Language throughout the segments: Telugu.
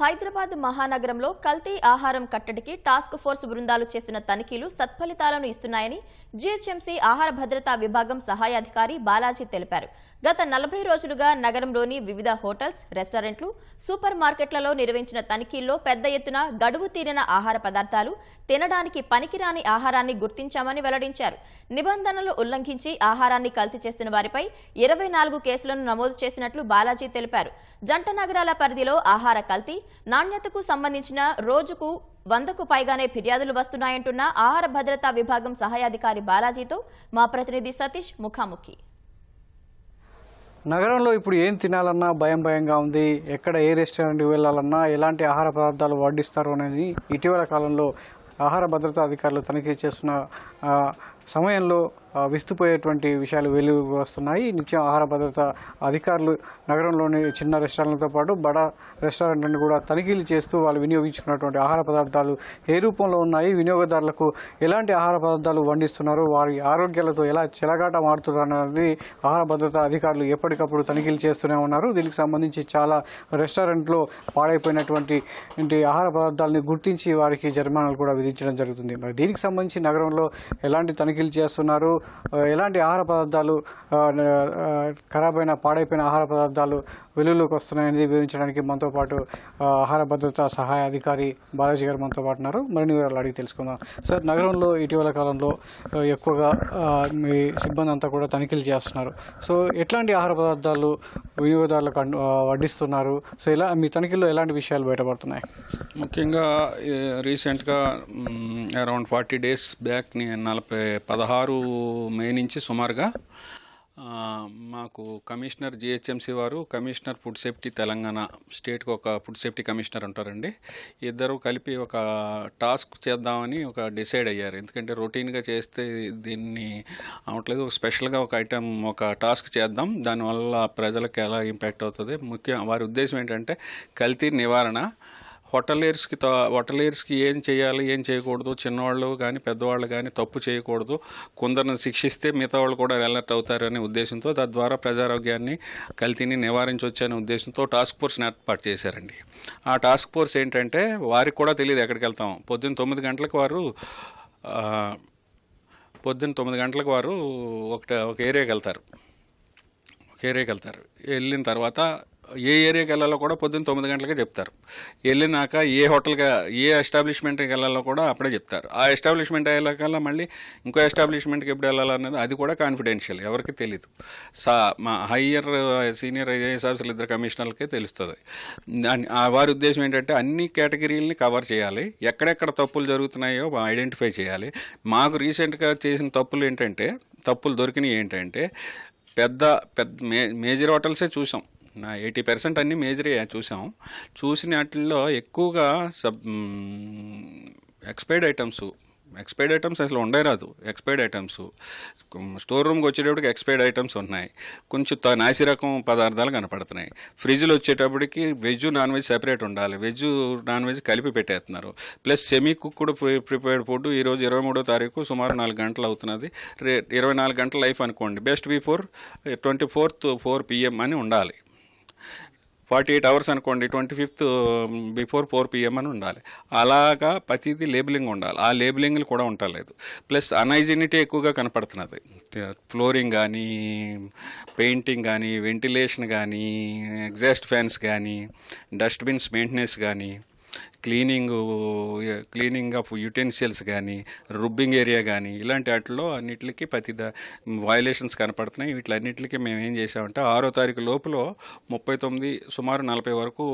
హైదరాబాద్ మహానగరంలో కల్తీ ఆహారం కట్టడికి టాస్క్ ఫోర్స్ బృందాలు చేస్తున్న తనిఖీలు సత్ఫలితాలను ఇస్తున్నాయని జీహెచ్ఎంసీ ఆహార భద్రతా విభాగం సహాయాధికారి బాలాజీ తెలిపారు. గత నలభై రోజులుగా నగరంలోని వివిధ హోటల్స్ రెస్టారెంట్లు సూపర్ మార్కెట్లలో నిర్వహించిన తనిఖీల్లో పెద్ద ఎత్తున గడువు తీరిన ఆహార పదార్థాలు తినడానికి పనికిరాని ఆహారాన్ని గుర్తించామని వెల్లడించారు. నిబంధనలు ఉల్లంఘించి ఆహారాన్ని కల్తీ చేస్తున్న వారిపై ఇరవై నాలుగు కేసులను నమోదు చేసినట్లు బాలాజీ తెలిపారు. జంట నగరాల పరిధిలో ఆహార కల్తీ నాణ్యతకు సంబంధించిన రోజుకు వందకు పైగానే ఫిర్యాదులు వస్తున్నాయంటున్న ఆహార భద్రతా విభాగం సహాయాధికారి బాలాజీతో మా ప్రతినిధి సతీష్ ముఖాముఖి. నగరంలో ఇప్పుడు ఏం తినాలన్నా భయం భయంగా ఉంది. ఎక్కడ ఏ రెస్టారెంట్కి వెళ్ళాలన్నా ఎలాంటి ఆహార పదార్థాలు వడ్డిస్తారు అనేది ఇటీవల కాలంలో ఆహార భద్రతా అధికారులు తనిఖీ చేస్తున్న సమయంలో విస్తుపోయేటువంటి విషయాలు వెలుగు వస్తున్నాయి. నిత్యం ఆహార భద్రత అధికారులు నగరంలోని చిన్న రెస్టారెంట్లతో పాటు బడా రెస్టారెంట్లను కూడా తనిఖీలు చేస్తూ వాళ్ళు వినియోగించుకున్నటువంటి ఆహార పదార్థాలు ఏ రూపంలో ఉన్నాయి? వినియోగదారులకు ఎలాంటి ఆహార పదార్థాలు వండిస్తున్నారు? వారి ఆరోగ్యాలతో ఎలా చెలగాట మారుతున్నారు అనేది ఆహార భద్రత అధికారులు ఎప్పటికప్పుడు తనిఖీలు చేస్తూనే ఉన్నారు. దీనికి సంబంధించి చాలా రెస్టారెంట్లో పాడైపోయినటువంటి ఆహార పదార్థాలని గుర్తించి వారికి జరిమానాలు కూడా విధించడం జరుగుతుంది. మరి దీనికి సంబంధించి నగరంలో ఎలాంటి తనిఖీలు చేస్తున్నారు? ఎలాంటి ఆహార పదార్థాలు ఖరాబ్ అయిన ఖరాబైన పాడైపోయిన ఆహార పదార్థాలు వెలుగులోకి వస్తున్నాయని వివరించడానికి మనతో పాటు ఆహార భద్రత సహాయ అధికారి బాలాజీ గారు మనతో పాటు ఉన్నారు. మరిన్ని వివరాలు అడిగి తెలుసుకుందాం. సార్ నగరంలో ఇటీవల కాలంలో ఎక్కువగా మీ సిబ్బంది అంతా కూడా తనిఖీలు చేస్తున్నారు. సో ఎట్లాంటి ఆహార పదార్థాలు వినియోగదారులకు వడ్డిస్తున్నారు? సో ఇలా మీ తనిఖీల్లో ఎలాంటి విషయాలు బయటపడుతున్నాయి? ముఖ్యంగా రీసెంట్గా అరౌండ్ ఫార్టీ డేస్ బ్యాక్ నలభై పదహారు మే నుంచి సుమారుగా మాకు కమిషనర్ జిహెచ్ఎంసీ వారు కమిషనర్ ఫుడ్ సేఫ్టీ తెలంగాణ స్టేట్కి ఒక ఫుడ్ సేఫ్టీ కమిషనర్ ఉంటారండి. ఇద్దరు కలిపి ఒక టాస్క్ చేద్దామని ఒక డిసైడ్ అయ్యారు. ఎందుకంటే రొటీన్గా చేస్తే దీన్ని అవట్లేదు స్పెషల్గా ఒక ఐటెం ఒక టాస్క్ చేద్దాం. దానివల్ల ప్రజలకు ఎలా ఇంపాక్ట్ అవుతుంది? ముఖ్య వారి ఉద్దేశం ఏంటంటే కల్తీ నివారణ హోటలేర్స్కి హోటలేర్స్కి ఏం చేయాలి ఏం చేయకూడదు? చిన్నవాళ్ళు కానీ పెద్దవాళ్ళు కానీ తప్పు చేయకూడదు. కొందరిని శిక్షిస్తే మిగతా వాళ్ళు కూడా అలర్ట్ అవుతారనే ఉద్దేశంతో తద్వారా ప్రజారోగ్యాన్ని కల్తీని నివారించవచ్చు అనే ఉద్దేశంతో టాస్క్ ఫోర్స్ని ఏర్పాటు చేశారండి. ఆ టాస్క్ ఫోర్స్ ఏంటంటే వారికి కూడా తెలియదు ఎక్కడికి వెళ్తాం. పొద్దున్న తొమ్మిది గంటలకు వారు పొద్దున్న తొమ్మిది గంటలకు వారు ఒక ఒక ఏరియాకి వెళ్తారు. ఒక ఏరియాకి వెళ్తారు. వెళ్ళిన తర్వాత ఏ ఏరియాకి వెళ్ళాలో కూడా పొద్దున్న తొమ్మిది గంటలకే చెప్తారు. వెళ్ళినాక ఏ హోటల్గా ఏ ఎస్టాబ్లిష్మెంట్కి వెళ్ళాలో కూడా అప్పుడే చెప్తారు. ఆ ఎస్టాబ్లిష్మెంట్ అయ్యేలాకల్లా మళ్ళీ ఇంకో ఎస్టాబ్లిష్మెంట్కి ఎప్పుడు వెళ్ళాలన్నది అది కూడా కాన్ఫిడెన్షియల్ ఎవరికి తెలియదు సా మా హయ్యర్ సీనియర్ ఐఏఎస్ ఆఫీసర్లు ఇద్దరు కమిషనర్లకే తెలుస్తుంది. ఆ వారి ఉద్దేశం ఏంటంటే అన్ని కేటగిరీలని కవర్ చేయాలి ఎక్కడెక్కడ తప్పులు జరుగుతున్నాయో ఐడెంటిఫై చేయాలి. మాకు రీసెంట్గా చేసిన తప్పులు ఏంటంటే తప్పులు దొరికినవి ఏంటంటే పెద్ద పెద్ద మే మేజర్ హోటల్సే చూసాం. నా ఎయిటీ పర్సెంట్ అన్ని మేజరే చూసాం. చూసిన వాటిల్లో ఎక్కువగా sub expired items expired items అసలు ఉండే రాదు. ఎక్స్పైర్డ్ ఐటమ్స్ స్టోర్ రూమ్కి వచ్చేటప్పటికి ఎక్స్పైర్డ్ ఐటమ్స్ ఉన్నాయి కొంచెం త- నాసి రకం పదార్థాలు కనపడుతున్నాయి. ఫ్రిడ్జ్లో వచ్చేటప్పటికి వెజ్ నాన్ వెజ్ సెపరేట్ ఉండాలి. వెజ్ నాన్ వెజ్ కలిపి పెట్టేస్తున్నారు. Plus semi cooked prepared food ఈరోజు ఇరవై మూడో తారీఖు సుమారు నాలుగు గంటలు అవుతున్నది. రే ఇరవై నాలుగు గంటల లైఫ్ అనుకోండి. Best before twenty fourth four PM అని ఉండాలి. ఫార్టీ ఎయిట్ అవర్స్ అనుకోండి twenty fifth before four PM అని ఉండాలి. అలాగా ప్రతిదీ లేబులింగ్ ఉండాలి. ఆ లేబులింగ్లు కూడా ఉండలేదు. ప్లస్ అనైజినిటీ ఎక్కువగా కనపడుతున్నది. ఫ్లోరింగ్ కానీ పెయింటింగ్ కానీ వెంటిలేషన్ కానీ ఎగ్జాస్ట్ ఫ్యాన్స్ కానీ డస్ట్బిన్స్ మెయింటెనెన్స్ కానీ క్లీనింగ్ క్లీనింగ్ ఆఫ్ యుటెన్షియల్స్ కానీ రుబ్బింగ్ ఏరియా కానీ ఇలాంటి వాటిలో అన్నిటికీ ప్రతి వయలేషన్స్ కనపడుతున్నాయి. వీటిలన్నిటికీ మేము ఏం చేసామంటే ఆరో తారీఖు లోపల ముప్పై తొమ్మిది సుమారు నలభై వరకు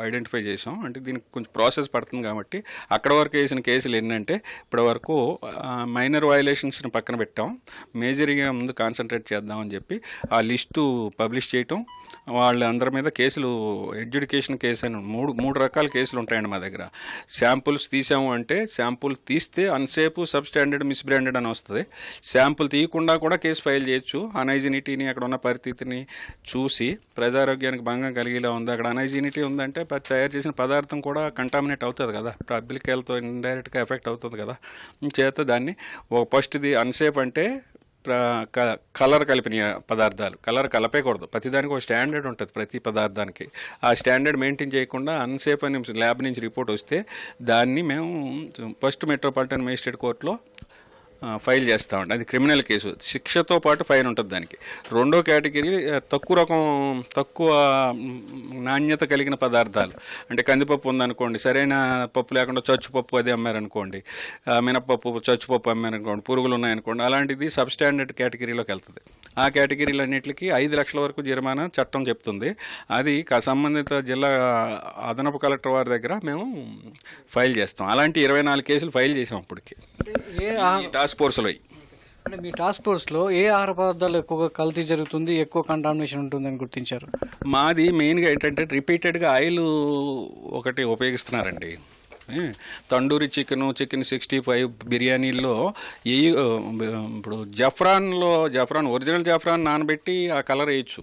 ఐడెంటిఫై చేసాం అంటే దీనికి కొంచెం ప్రాసెస్ పడుతుంది కాబట్టి అక్కడ వరకు వేసిన కేసులు ఏంటంటే ఇప్పటి వరకు మైనర్ వయలేషన్స్ని పక్కన పెట్టాం. మేజర్గా ముందు కాన్సన్ట్రేట్ చేద్దామని చెప్పి ఆ లిస్టు పబ్లిష్ చేయటం. వాళ్ళందరి మీద కేసులు ఎడ్యుకేషన్ కేసు అని మూడు మూడు రకాల కేసులు ఉంటాయండి మా దగ్గర. శాంపుల్స్ తీసాము అంటే శాంపుల్ తీస్తే unsafe sub standard misbranded అని వస్తుంది. శాంపుల్ తీయకుండా కూడా కేసు ఫైల్ చేయొచ్చు. అనైజినిటీని అక్కడ ఉన్న పరిస్థితిని చూసి ప్రజారోగ్యానికి భంగం కలిగేలా ఉంది. అక్కడ అనైజినిటీ ఉందంటే తయారు చేసిన పదార్థం కూడా కంటామినేట్ అవుతుంది కదా. పబ్లిక్ హెల్త్ ఇండైరెక్ట్గా ఎఫెక్ట్ అవుతుంది కదా. చేత దాన్ని ఒక ఫస్ట్ది అన్సేఫ్ అంటే కలర్ కలిపిన పదార్థాలు. కలర్ కలపేయకూడదు ప్రతిదానికి ఒక స్టాండర్డ్ ఉంటుంది ప్రతి పదార్థానికి. ఆ స్టాండర్డ్ మెయింటైన్ చేయకుండా అన్సేఫ్ అని ల్యాబ్ నుంచి రిపోర్ట్ వస్తే దాన్ని మేము ఫస్ట్ మెట్రోపాలిటన్ మేజిస్ట్రేట్ కోర్టులో ఫైల్ చేస్తామండి అది క్రిమినల్ కేసు. శిక్షతో పాటు ఫైన్ ఉంటుంది దానికి. రెండో కేటగిరీ తక్కువ రకం తక్కువ నాణ్యత కలిగిన పదార్థాలు. అంటే కందిపప్పు ఉందనుకోండి సరైన పప్పు లేకుండా చచ్చుపప్పు అది అమ్మారనుకోండి. మినపప్పు చచ్చుపప్పు అమ్మారనుకోండి పురుగులు ఉన్నాయనుకోండి అలాంటిది సబ్ స్టాండర్డ్ కేటగిరీలోకి వెళ్తుంది. ఆ కేటగిరీలు అన్నింటికి ఐదు లక్షల వరకు జరిమానా చట్టం చెప్తుంది. అది క- సంబంధిత జిల్లా అదనపు కలెక్టర్ వారి దగ్గర మేము ఫైల్ చేస్తాం. అలాంటి ఇరవై నాలుగు కేసులు ఫైల్ చేసాం అప్పటికి టాస్క్ ఫోర్స్లో అంటే మీ టాస్క్ ఫోర్స్లో ఏ ఆహార పదార్థాలు ఎక్కువగా కల్తీ జరుగుతుంది ఎక్కువ కంటామినేషన్ ఉంటుందని గుర్తించారు? మాది మెయిన్గా ఏంటంటే రిపీటెడ్గా ఆయిల్ ఒకటి ఉపయోగిస్తున్నారండి. Tandoori chicken chicken sixty five బిర్యానీల్లో ఏ ఇప్పుడు జఫ్రాన్లో జఫ్రాన్ ఒరిజినల్ జఫ్రాన్ నానబెట్టి ఆ కలర్ వేయచ్చు.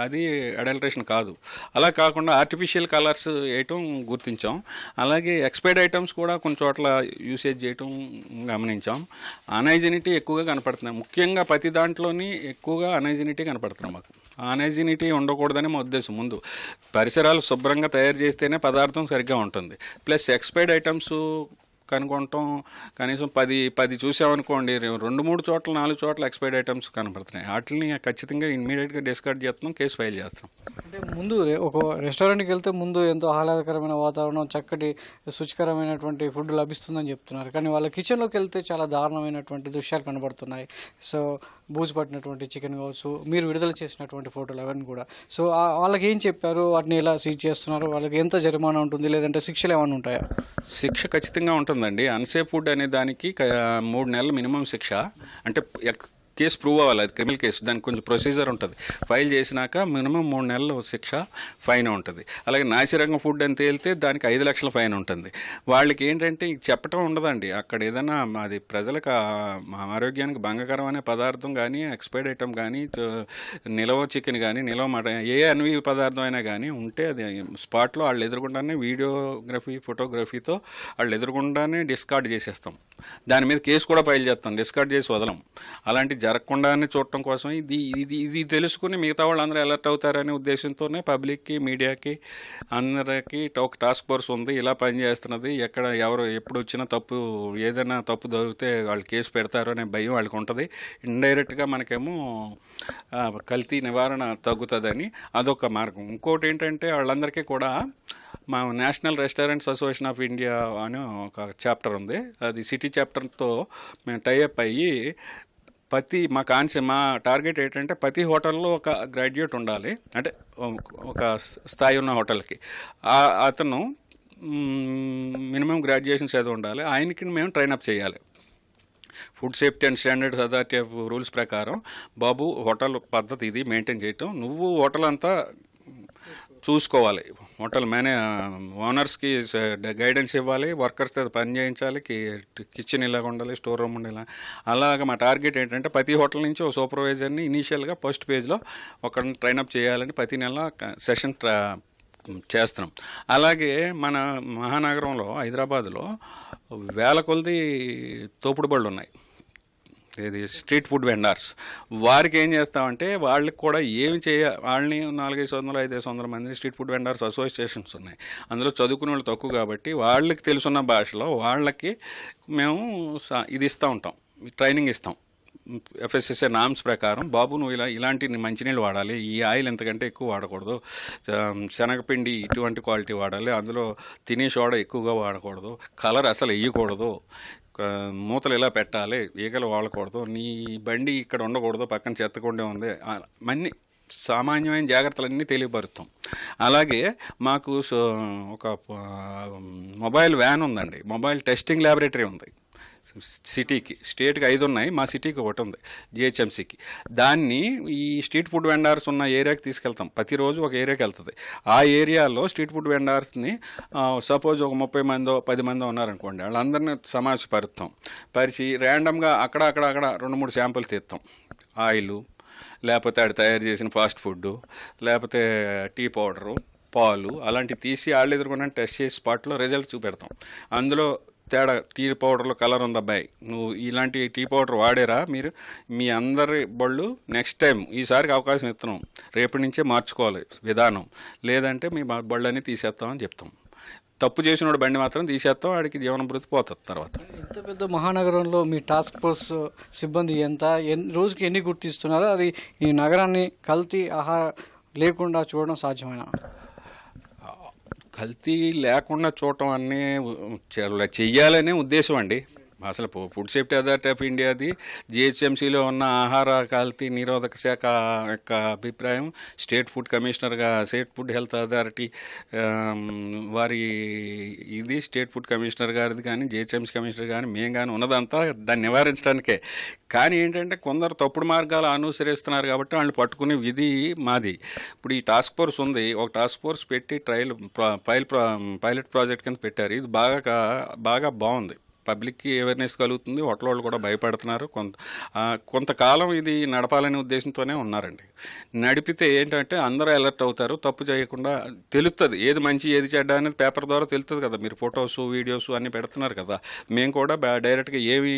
అది అడల్ట్రేషన్ కాదు. అలా కాకుండా ఆర్టిఫిషియల్ కలర్స్ వేయటం గుర్తించాం. అలాగే ఎక్స్పైర్డ్ ఐటమ్స్ కూడా కొన్ని చోట్ల యూసేజ్ చేయటం గమనించాం. అనైజినిటీ ఎక్కువగా కనపడుతున్నాయి. ముఖ్యంగా ప్రతి దాంట్లోని ఎక్కువగా అనైజినిటీ కనపడుతుంది మాకు. అనైజినిటీ ఉండకూడదని మా ఉద్దేశం. ముందు పరిసరాలు శుభ్రంగా తయారు చేస్తేనే పదార్థం సరిగ్గా ఉంటుంది. ప్లస్ ఎక్స్పైర్డ్ ఐటమ్స్ కనుగొనటం కనీసం పది పది చూసామనుకోండి రెండు మూడు చోట్ల నాలుగు చోట్ల ఎక్స్పైర్డ్ ఐటమ్స్ కనపడుతున్నాయి. వాటిని ఖచ్చితంగా ఇమ్మీడియట్గా డిస్కార్డ్ చేస్తున్నాం కేసు ఫైల్ చేస్తున్నాం. అంటే ముందు ఒక రెస్టారెంట్కి వెళ్తే ముందు ఎంతో ఆహ్లాదకరమైన వాతావరణం చక్కటి శుచికరమైనటువంటి ఫుడ్ లభిస్తుందని చెప్తున్నారు. కానీ వాళ్ళ కిచెన్లోకి వెళ్తే చాలా దారుణమైనటువంటి దృశ్యాలు కనబడుతున్నాయి. సో బూజు పట్టినటువంటి చికెన్ కావచ్చు మీరు విడుదల చేసినటువంటి ఫోటోలు అవన్నీ కూడా. సో వాళ్ళకి ఏం చెప్పారు? వాటిని ఎలా సీజ్ చేస్తున్నారు? వాళ్ళకి ఎంత జరిమానా ఉంటుంది? లేదంటే శిక్షలు ఏమైనా ఉంటాయా? శిక్ష ఖచ్చితంగా ఉంటుందండి. అన్సేఫ్ ఫుడ్ అనే దానికి మూడు నెలల మినిమం శిక్ష. అంటే ఎక్- కేసు ప్రూవ్ అవ్వాలి. అది క్రిమినల్ కేసు. దానికి కొంచెం ప్రొసీజర్ ఉంటుంది. ఫైల్ చేసినాక మినిమం మూడు నెలలు శిక్ష ఫైన్ ఉంటుంది. అలాగే నాసిరకం ఫుడ్ అని తేలితే దానికి ఐదు లక్షల ఫైన్ ఉంటుంది. వాళ్ళకి ఏంటంటే చెప్పటం ఉండదండి. అక్కడ ఏదైనా అది ప్రజలకు ఆరోగ్యానికి మా ఆరోగ్యానికి భంగకరమైన పదార్థం కానీ ఎక్స్పైర్డ్ ఐటమ్ కానీ నిలవ చికెన్ కానీ నిలవ మటన్ ఏ అన్వి పదార్థం అయినా కానీ ఉంటే అది స్పాట్లో వాళ్ళు ఎదురుకుండానే వీడియోగ్రఫీ ఫోటోగ్రఫీతో వాళ్ళు ఎదురుకుండానే డిస్కార్డ్ చేసేస్తాం. దాని మీద కేసు కూడా ఫైల్ చేస్తాం డిస్కార్డ్ చేసి వదలం. అలాంటి జరగకుండానే చూడటం కోసం ఇది ఇది ఇది తెలుసుకుని మిగతా వాళ్ళందరూ అలర్ట్ అవుతారనే ఉద్దేశంతోనే పబ్లిక్కి మీడియాకి అందరికీ ఒక టాస్క్ ఫోర్స్ ఉంది ఇలా పనిచేస్తున్నది ఎక్కడ ఎవరు ఎప్పుడు వచ్చినా తప్పు ఏదైనా తప్పు దొరికితే వాళ్ళు కేసు పెడతారు అనే భయం వాళ్ళకి ఉంటుంది. ఇండైరెక్ట్గా మనకేమో కల్తీ నివారణ తగ్గుతుందని అదొక మార్గం. ఇంకోటి ఏంటంటే వాళ్ళందరికీ కూడా మా national restaurants association of India అని ఒక చాప్టర్ ఉంది. అది సిటీ చాప్టర్తో మేము టైఅప్ అయ్యి ప్రతి మా కాన్సె మా టార్గెట్ ఏంటంటే ప్రతి హోటల్లో ఒక గ్రాడ్యుయేట్ ఉండాలి. అంటే ఒక స్థాయి ఉన్న హోటల్కి. అతను మినిమం గ్రాడ్యుయేషన్ చదివి ఉండాలి. ఆయనకి మేము ట్రైన్ అప్ చేయాలి. Food safety and standards authority of rules ప్రకారం బాబు హోటల్ పద్ధతి ఇది మెయింటైన్ చేయటం. నువ్వు హోటల్ అంతా చూసుకోవాలి. హోటల్ మేనే ఓనర్స్కి గైడెన్స్ ఇవ్వాలి. వర్కర్స్ పని చేయించాలి. కి- కిచెన్ ఇలాగ ఉండాలి స్టోర్ రూమ్ ఉండాలి. అలాగ మా టార్గెట్ ఏంటంటే ప్రతి హోటల్ నుంచి ఒక సూపర్వైజర్ని ఇనీషియల్గా ఫస్ట్ పేజ్లో ఒకరిని ట్రైనప్ చేయాలని ప్రతి నెల సెషన్ ట్రా చేస్తున్నాం. అలాగే మన మహానగరంలో హైదరాబాద్లో వేల కొలది తోపుడు బళ్ళు ఉన్నాయి. ఇది స్ట్రీట్ ఫుడ్ వెండర్స్. వారికి ఏం చేస్తామంటే వాళ్ళకి కూడా ఏమి చేయ వాళ్ళని నాలుగైదు వందలు ఐదు వందల మంది స్ట్రీట్ ఫుడ్ వెండర్స్ అసోసియేషన్స్ ఉన్నాయి. అందులో చదువుకునే వాళ్ళు తక్కువ కాబట్టి వాళ్ళకి తెలుసున్న భాషలో వాళ్ళకి మేము స- ఇది ఇస్తూ ఉంటాం. ట్రైనింగ్ ఇస్తాం. ఎఫ్ఎస్ఎస్ఏ నామ్స్ ప్రకారం బాబు నువ్వు ఇలా ఇలాంటి మంచినీళ్ళు వాడాలి. ఈ ఆయిల్ ఎంతకంటే ఎక్కువ వాడకూడదు. శనగపిండి ఇటువంటి క్వాలిటీ వాడాలి. అందులో తినే సోడా ఎక్కువగా వాడకూడదు. కలర్ అసలు వేయకూడదు. మూతలు ఇలా పెట్టాలి ఈగలు వాడకూడదు నీ బండి ఇక్కడ ఉండకూడదు పక్కన చెత్తకుండే ఉంది మన్ని సామాన్యమైన జాగ్రత్తలన్నీ తెలియపరుస్తాం. అలాగే మాకు సో- ఒక మొబైల్ వ్యాన్ ఉందండి మొబైల్ టెస్టింగ్ ల్యాబొరేటరీ ఉంది. సిటీకి స్టేట్కి ఐదు ఉన్నాయి మా సిటీకి ఒకటి ఉంది జిహెచ్ఎంసీకి. దాన్ని ఈ స్ట్రీట్ ఫుడ్ వెండార్స్ ఉన్న ఏరియాకి తీసుకెళ్తాం. ప్రతిరోజు ఒక ఏరియాకి వెళ్తుంది. ఆ ఏరియాలో స్ట్రీట్ ఫుడ్ వెండార్స్ని సపోజ్ ఒక ముప్పై మందో పది మందో ఉన్నారనుకోండి వాళ్ళందరినీ సమావేశపరుస్తాం పరిచి ర్యాండమ్గా అక్కడ అక్కడ అక్కడ రెండు మూడు శాంపుల్ తీస్తాం ఆయిల్ లేకపోతే ఆడు తయారు చేసిన ఫాస్ట్ ఫుడ్ లేకపోతే టీ పౌడరు పాలు అలాంటివి తీసి వాళ్ళు ఎదుర్కొన్న టెస్ట్ చేసి స్పాట్లో రిజల్ట్ చూపెడతాం. అందులో తేడా టీ పౌడర్లో కలర్ ఉంది అబ్బాయి. నువ్వు ఇలాంటి టీ పౌడర్ వాడేరా మీరు? మీ అందరి బళ్ళు నెక్స్ట్ టైం ఈసారికి అవకాశం ఇస్తున్నాం. రేపటి నుంచే మార్చుకోవాలి విధానం. లేదంటే మీ బళ్ళని తీసేస్తామని చెప్తాం. తప్పు చేసినోడు బండి మాత్రం తీసేస్తాం వాడికి జీవనం భృతి పోతుంది తర్వాత. ఇంత పెద్ద మహానగరంలో మీ టాస్క్ ఫోర్స్ సిబ్బంది ఎంత? రోజుకి ఎన్ని గుర్తిస్తున్నారో? అది ఈ నగరాన్ని కల్తీ ఆహార లేకుండా చూడడం సాధ్యమేనా? కల్తీ లేకుండా చూడటం అనే చెయ్యాలనే ఉద్దేశం అండి. అసలు ఫుడ్ సేఫ్టీ అథారిటీ ఆఫ్ ఇండియాది జిహెచ్ఎంసీలో ఉన్న ఆహార కల్తీ నిరోధక శాఖ యొక్క అభిప్రాయం. స్టేట్ ఫుడ్ కమిషనర్గా స్టేట్ ఫుడ్ హెల్త్ అథారిటీ వారి ఇది. స్టేట్ ఫుడ్ కమిషనర్ గారిది కానీ జిహెచ్ఎంసీ కమిషనర్ కానీ మేము కానీ ఉన్నదంతా దాన్ని నివారించడానికే. కానీ ఏంటంటే కొందరు తప్పుడు మార్గాలు అనుసరిస్తున్నారు కాబట్టి వాళ్ళు పట్టుకునే విధి మాది. ఇప్పుడు ఈ టాస్క్ ఫోర్స్ ఉంది. ఒక టాస్క్ ఫోర్స్ పెట్టి ట్రయల్ పైల్ పైలట్ ప్రాజెక్ట్ కింద పెట్టారు. ఇది బాగా బాగా బాగుంది. పబ్లిక్కి అవేర్నెస్ కలుగుతుంది. హోటల్ వాళ్ళు కూడా భయపడుతున్నారు. కొంత కొంతకాలం ఇది నడపాలనే ఉద్దేశంతోనే ఉన్నారండి. నడిపితే ఏంటంటే అందరూ అలర్ట్ అవుతారు. తప్పు చేయకుండా తెలుస్తుంది ఏది మంచి ఏది చెడ్డ అనేది పేపర్ ద్వారా తెలుస్తుంది కదా. మీరు ఫొటోస్ వీడియోస్ అన్నీ పెడుతున్నారు కదా. మేము కూడా డైరెక్ట్గా ఏమి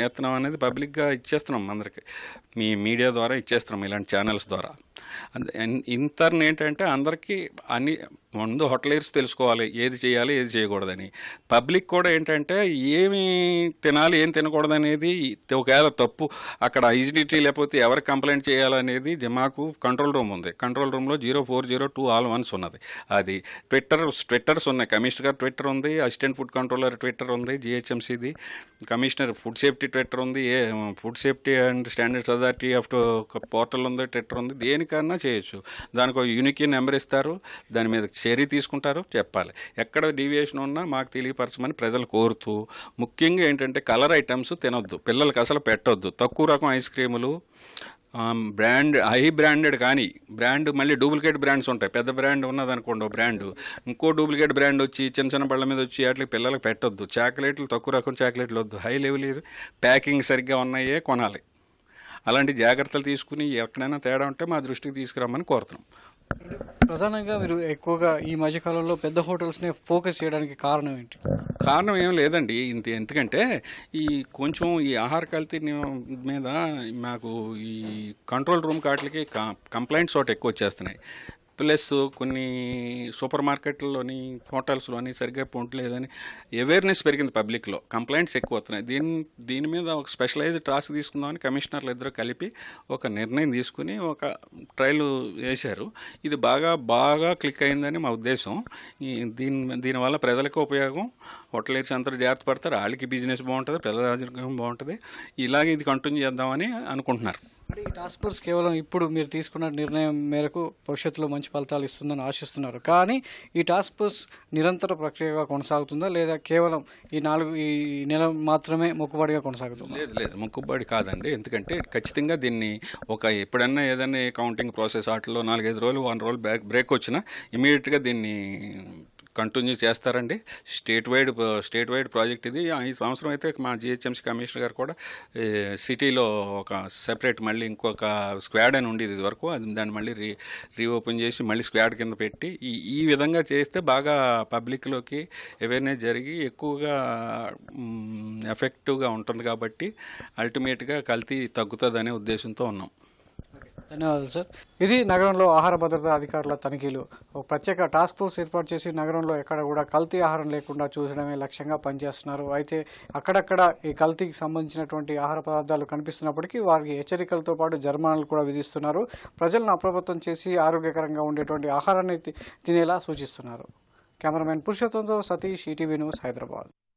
వేస్తున్నాం అనేది పబ్లిక్గా ఇచ్చేస్తున్నాం అందరికి. మీ మీడియా ద్వారా ఇచ్చేస్తున్నాం ఇలాంటి ఛానల్స్ ద్వారా. ఇంతర్ని ఏంటంటే అందరికీ అన్ని ముందు హోటలీర్స్ తెలుసుకోవాలి ఏది చేయాలి ఏది చేయకూడదని. పబ్లిక్ కూడా ఏంటంటే ఏమి తినాలి ఏం తినకూడదు అనేది ఒకవేళ తప్పు అక్కడ ఐజిడిటీ లేకపోతే ఎవరికి కంప్లైంట్ చేయాలనేది మాకు కంట్రోల్ రూమ్ ఉంది. కంట్రోల్ రూమ్లో zero four zero two all ones ఉన్నది. అది ట్విట్టర్ ట్విట్టర్స్ ఉన్నాయి. కమిషనర్ గారు ట్విట్టర్ ఉంది అసిస్టెంట్ ఫుడ్ కంట్రోలర్ ట్విట్టర్ ఉంది జిహెచ్ఎంసీది. కమిషనర్ ఫుడ్ సేఫ్టీ ట్విట్టర్ ఉంది ఏ food safety and standards authority of portal ఉంది ట్విట్టర్ ఉంది. దేనికన్నా చేయొచ్చు. దానికి ఒక యూనిక్ నెంబర్ ఇస్తారు. దాని మీద చర్య తీసుకుంటారో చెప్పాలి. ఎక్కడ డీవియేషన్ ఉన్నా మాకు తెలియపరచమని ప్రజలు కోరుతూ ముఖ్యంగా ఏంటంటే కలర్ ఐటమ్స్ తినొద్దు. పిల్లలకి అసలు పెట్టొద్దు. తక్కువ రకం ఐస్ క్రీములు బ్రాండ్ హై బ్రాండెడ్ కానీ బ్రాండ్ మళ్ళీ డూప్లికేట్ బ్రాండ్స్ ఉంటాయి. పెద్ద బ్రాండ్ ఉన్నదనుకోండి ఓ బ్రాండ్ ఇంకో డూప్లికేట్ బ్రాండ్ వచ్చి చిన్న చిన్న బళ్ళ మీద వచ్చి వాటికి పిల్లలకు పెట్టొద్దు. చాక్లెట్లు తక్కువ రకం చాక్లెట్లు వద్దు. హై లెవెల్ ప్యాకింగ్ సరిగ్గా ఉన్నాయే కొనాలి. అలాంటి జాగ్రత్తలు తీసుకుని ఎక్కడైనా తేడా ఉంటే మా దృష్టికి తీసుకురమ్మని కోరుతున్నాం. ప్రధానంగా మీరు ఎక్కువగా ఈ మధ్యకాలంలో పెద్ద హోటల్స్ని ఫోకస్ చేయడానికి కారణం ఏంటి? కారణం ఏం లేదండి. ఇంత ఎందుకంటే ఈ కొంచెం ఈ ఆహార కల్తీ మీద మాకు ఈ కంట్రోల్ రూమ్ కాట్లకి కంప్లైంట్స్ ఒకటి ఎక్కువ వచ్చేస్తున్నాయి. ప్లస్ కొన్ని సూపర్ మార్కెట్లలోని హోటల్స్లోని సరిగ్గా పొంటలేదని అవేర్నెస్ పెరిగింది పబ్లిక్లో. కంప్లైంట్స్ ఎక్కువ వస్తున్నాయి. దీని దీని మీద ఒక స్పెషలైజ్డ్ టాస్క్ తీసుకుందామని కమిషనర్లు ఇద్దరు కలిపి ఒక నిర్ణయం తీసుకుని ఒక ట్రయల్ వేశారు. ఇది బాగా బాగా క్లిక్ అయిందని మా ఉద్దేశం. ఈ దీని దీనివల్ల ప్రజలకు ఉపయోగం. హోటలేర్స్ అందరూ జాగ్రత్త పడతారు. వాళ్ళకి బిజినెస్ బాగుంటుంది ప్రజల బాగుంటుంది. ఇలాగే ఇది కంటిన్యూ చేద్దామని అనుకుంటున్నారు. అంటే ఈ టాస్క్ ఫోర్స్ కేవలం ఇప్పుడు మీరు తీసుకున్న నిర్ణయం మేరకు భవిష్యత్తులో మంచి ఫలితాలు ఇస్తుందని ఆశిస్తున్నారు. కానీ ఈ టాస్క్ ఫోర్స్ నిరంతర ప్రక్రియగా కొనసాగుతుందా? లేదా కేవలం ఈ నాలుగు ఈ నెల మాత్రమే మొక్కుబడిగా కొనసాగుతుందా? లేదు లేదు. మొక్కుబడి కాదండి. ఎందుకంటే ఖచ్చితంగా దీన్ని ఒక ఎప్పుడన్నా ఏదైనా కౌంటింగ్ ప్రాసెస్ ఆటలో నాలుగైదు రోజులు వన్ రోజులు బ్యాక్ బ్రేక్ వచ్చినా ఇమీడియట్గా దీన్ని కంటిన్యూ చేస్తారండి. State wide state wide project ఇది. ఈ సంవత్సరం అయితే మా జిహెచ్ఎంసీ కమిషనర్ గారు కూడా సిటీలో ఒక సెపరేట్ మళ్ళీ ఇంకొక స్క్వాడ్ అని ఉండేది ఇది వరకు అది దాన్ని మళ్ళీ రీ రీఓపెన్ చేసి మళ్ళీ స్క్వాడ్ కింద పెట్టి ఈ ఈ విధంగా చేస్తే బాగా పబ్లిక్లోకి అవేర్నెస్ జరిగి ఎక్కువగా ఎఫెక్టివ్గా ఉంటుంది కాబట్టి అల్టిమేట్గా కల్తీ తగ్గుతుందనే ఉద్దేశంతో ఉన్నాం. ధన్యవాదాలు సార్. ఇది నగరంలో ఆహార భద్రతా అధికారుల తనిఖీలు. ఒక ప్రత్యేక టాస్క్ ఫోర్స్ ఏర్పాటు చేసి నగరంలో ఎక్కడ కూడా కల్తీ ఆహారం లేకుండా చూసడమే లక్ష్యంగా పనిచేస్తున్నారు. అయితే అక్కడక్కడ ఈ కల్తీకి సంబంధించినటువంటి ఆహార పదార్థాలు కనిపిస్తున్నప్పటికీ వారికి హెచ్చరికలతో పాటు జరిమానాలు కూడా విధిస్తున్నారు. ప్రజలను అప్రమత్తం చేసి ఆరోగ్యకరంగా ఉండేటువంటి ఆహారాన్ని తి- తినేలా సూచిస్తున్నారు. కెమెరామెన్ పురుషోత్తంతో సతీష్ ఈటీవీ న్యూస్ హైదరాబాద్.